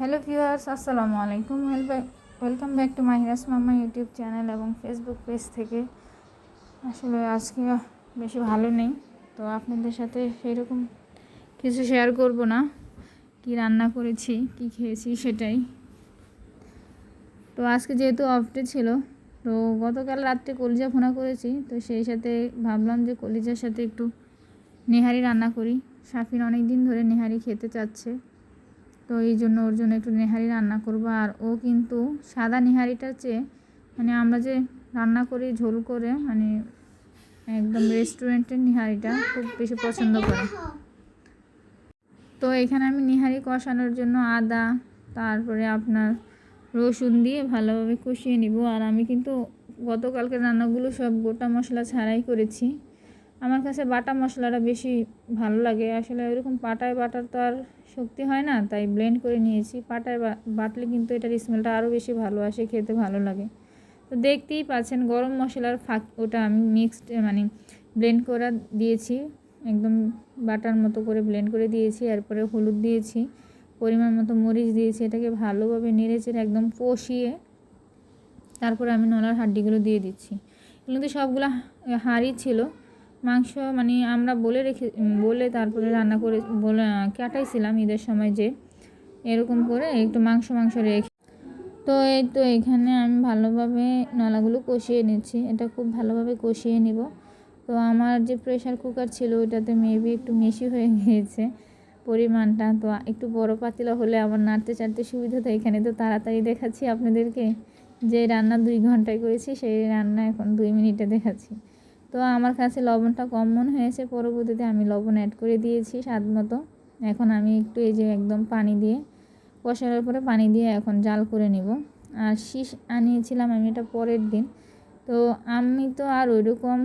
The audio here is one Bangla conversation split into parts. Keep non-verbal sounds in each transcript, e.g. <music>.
হ্যালো ভিউয়ার্স, আসসালামু আলাইকুম। ওয়েলকাম ব্যাক টু মাহিরাস মামা ইউটিউব চ্যানেল এবং ফেসবুক পেজ থেকে। আসলে আজকে বেশি ভালো নেই, তো আপনাদের সাথে সেরকম কিছু শেয়ার করব না। কি রান্না করেছি, কি খেয়েছি সেটাই। তো আজকে যেহেতু অফডে ছিল, তো গতকাল রাত্রে কলিজা ফোনা করেছি, তো সেই সাথে ভাবলাম যে কলিজার সাথে একটু নেহারি রান্না করি। সাফিন অনেক দিন ধরে নেহারি খেতে চাচ্ছে। তো এই জন্য ওর জন্য একটু নেহারি রান্না করব। আর ও কিন্তু সাদা নেহারিটার চেয়ে মানে আমরা যে রান্না করি ঝোল করে মানে একদম রেস্টুরেন্টের নিহারিটা খুব বেশি পছন্দ করে। তো এখানে আমি নিহারি কষানোর জন্য আদা, তারপরে আপনার রসুন দিয়ে ভালোভাবে কষিয়ে নিব। আর আমি কিন্তু গতকালকে রান্নাগুলো সব গোটা মশলা ছাড়াই করেছি। আমার কাছে বাটা মশলাটা বেশি ভালো লাগে। আসলে ওইরকম পাটায় বাটার তো আর শক্তি হয় না, তাই ব্লেন্ড করে নিয়েছি। পাটায় বাটলে কিন্তু এটার স্মেলটা আরও বেশি ভালো আসে, খেতে ভালো লাগে। তো দেখতেই পাচ্ছেন গরম মশলার ফাঁক, ওটা আমি মিক্সড মানে ব্লেন্ড করা দিয়েছি। একদম বাটার মতো করে ব্লেন্ড করে দিয়েছি, এরপরে হলুদ দিয়েছি, পরিমাণ মতো মরিচ দিয়েছি, এটাকে ভালোভাবে নেড়েচেড়ে একদম কষিয়ে তারপরে আমি নলার হাড্ডিগুলো দিয়ে দিচ্ছি। এগুলো তো সবগুলো হাঁড়ি ছিল। মাংস মানে আমরা বলে রেখে, বলে তারপরে রান্না করে, বলে কাটাইছিলাম ঈদের সময় যে এরকম করে একটু মাংস মাংস রেখে। তো এই তো এখানে আমি ভালোভাবে নলাগুলো কষিয়ে নিচ্ছি। এটা খুব ভালোভাবে কষিয়ে নিব। তো আমার যে প্রেশার কুকার ছিল ওইটাতে মেবি একটু বেশি হয়ে <laughs> গিয়েছে পরিমাণটা। তো একটু বড় পাতিলা হলে আবার নাড়তে, চাড়তে সুবিধা তো এখানে তো তাড়াতাড়ি দেখাচ্ছি আপনাদেরকে যে রান্না দুই ঘন্টায় করেছি, সেই রান্না এখন দুই মিনিটে দেখাচ্ছি। তো আমার কাছে লবণটা কম মনে হয়েছে। পরবর্তীতে আমি লবণ অ্যাড করে দিয়েছি স্বাদ মতো। এখন আমি একটু এই যে একদম পানি দিয়ে কষানোর পরে পানি দিয়ে এখন জাল করে নেব। আর শীষ আনিয়েছিলাম আমি এটা পরের দিন। তো আমি তো আর ওইরকম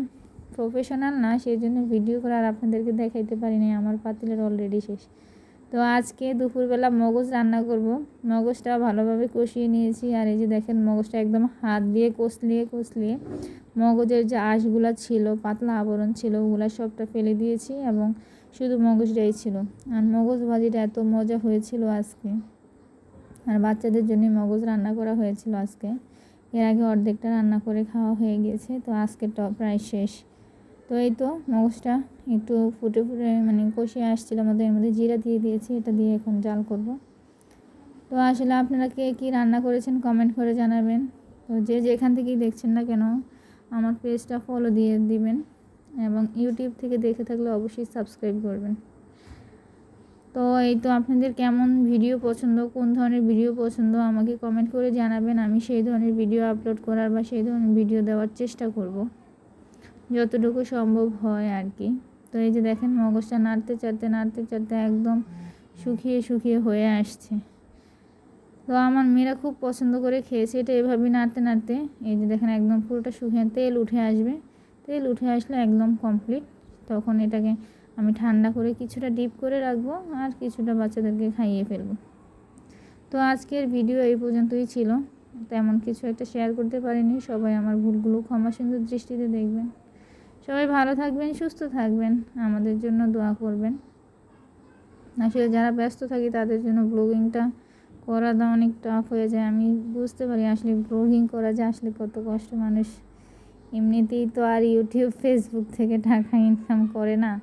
প্রফেশনাল না সেই জন্য ভিডিও করে আর আপনাদেরকে দেখাইতে পারিনি। আমার পাতিলের অলরেডি শেষ। তো আজকে দুপুরবেলা মগজ রান্না করব। মগজটা ভালোভাবে কষিয়ে নিয়েছি আর এই যে দেখেন মগজটা একদম হাত দিয়ে কষলিয়ে কষলিয়ে মগজের যে আঁশগুলো ছিল, পাতলা আবরণ ছিল, ওগুলো সবটা ফেলে দিয়েছি এবং শুধু মগজটাই ছিল। আর মগজ ভাজিটা এত মজা হয়েছিল আজকে। আর বাচ্চাদের জন্য মগজ রান্না করা হয়েছিল আজকে। এর আগে অর্ধেকটা রান্না করে খাওয়া হয়ে গিয়েছে তো আজকেরটা প্রায় শেষ। তো এই তো মগজটা একটু ফুটে ফুটে মানে কষিয়ে আসছিল, আমাদের এর মধ্যে জিরা দিয়ে দিয়েছি, এটা দিয়ে এখন জাল করব। তো আসলে আপনারা কে কী রান্না করেছেন কমেন্ট করে জানাবেন। তো যে যেখান থেকেই দেখছেন না কেন, আমার পেজটা ফলো দিয়ে দিবেন এবং ইউটিউব থেকে দেখে থাকলে অবশ্যই সাবস্ক্রাইব করবেন। তো এই তো আপনাদের কেমন ভিডিও পছন্দ, কোন ধরনের ভিডিও পছন্দ আমাকে কমেন্ট করে জানাবেন, আমি সেই ধরনের ভিডিও আপলোড করার বা সেই ধরনের ভিডিও দেওয়ার চেষ্টা করব। যতটুকু সম্ভব হয় আর কি। তো এই যে দেখেন মগজটা নাড়তে, চাড়তে নাড়তে, চাড়তে একদম শুকিয়ে শুকিয়ে হয়ে আসছে। তো আমার মেয়েরা খুব পছন্দ করে খেয়েছে এটা এভাবেই নাড়তে নাড়তে। এই যে দেখেন একদম পুরোটা শুকিয়ে তেল উঠে আসবে। তেল উঠে আসলে একদম কমপ্লিট তখন এটাকে আমি ঠান্ডা করে কিছুটা ডিপ করে রাখব আর কিছুটা বাচ্চাদেরকে খাইয়ে ফেলব। তো আজকের ভিডিও এই পর্যন্তই ছিল। তেমন কিছু একটা শেয়ার করতে পারিনি। সবাই আমার ভুলগুলো ক্ষমা সুন্দর দৃষ্টিতে দেখবেন। সবাই ভালো থাকবেন, সুস্থ থাকবেন। আমাদের জন্য দোয়া করবেন। আসলে যারা ব্যস্ত থাকি তাদের জন্য ব্লগিংটা করাটা অনেক টাফ হয়ে যায়। আমি বুঝতে পারি আসলে ব্লগিং করা যে আসলে কত কষ্ট। মানুষ এমনিতেই তো আর ইউটিউব ফেসবুক থেকে টাকা ইনকাম করে না।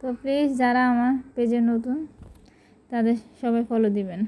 তো প্লিজ যারা আমার পেজে নতুন, তাদের সবাই ফলো দিবেন।